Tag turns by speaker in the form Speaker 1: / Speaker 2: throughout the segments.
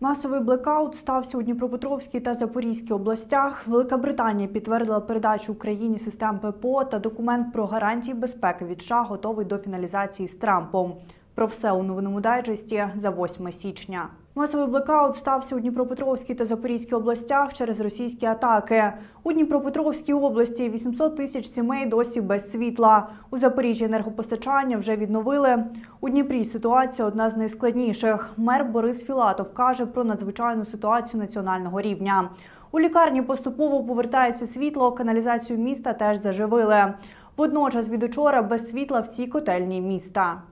Speaker 1: Масовий блекаут стався у Дніпропетровській та Запорізькій областях. Велика Британія підтвердила передачу Україні систем ППО та документ про гарантії безпеки від США готовий до фіналізації з Трампом. Про все у новинному дайджесті за 8 січня. Масовий блекаут стався у Дніпропетровській та Запорізькій областях через російські атаки. У Дніпропетровській області 800 тисяч сімей досі без світла. У Запоріжжі енергопостачання вже відновили. У Дніпрі ситуація одна з найскладніших. Мер Борис Філатов каже про надзвичайну ситуацію національного рівня. У лікарні поступово повертається світло, каналізацію міста теж заживили. Водночас від учора без світла всі котельні міста.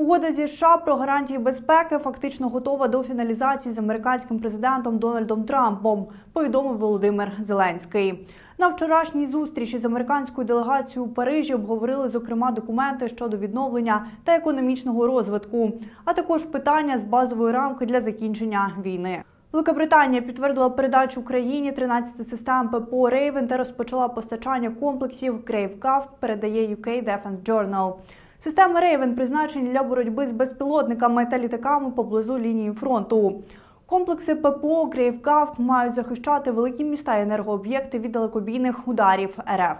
Speaker 1: Угода зі США про гарантії безпеки фактично готова до фіналізації з американським президентом Дональдом Трампом, повідомив Володимир Зеленський. На вчорашній зустрічі з американською делегацією у Парижі обговорили зокрема документи щодо відновлення та економічного розвитку, а також питання з базової рамки для закінчення війни. Велика Британія підтвердила передачу Україні 13 систем ППО Raven та розпочала постачання комплексів Gravecraft, передає UK Defense Journal. Системи Raven призначені для боротьби з безпілотниками та літаками поблизу лінії фронту. Комплекси ППО Gravecraft мають захищати великі міста і енергооб'єкти від далекобійних ударів РФ.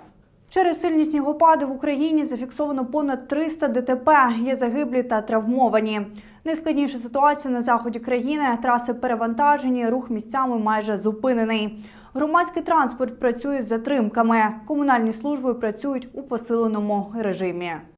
Speaker 1: Через сильні снігопади в Україні зафіксовано понад 300 ДТП. Є загиблі та травмовані. Найскладніша ситуація на заході країни. Траси перевантажені, рух місцями майже зупинений. Громадський транспорт працює з затримками. Комунальні служби працюють у посиленому режимі.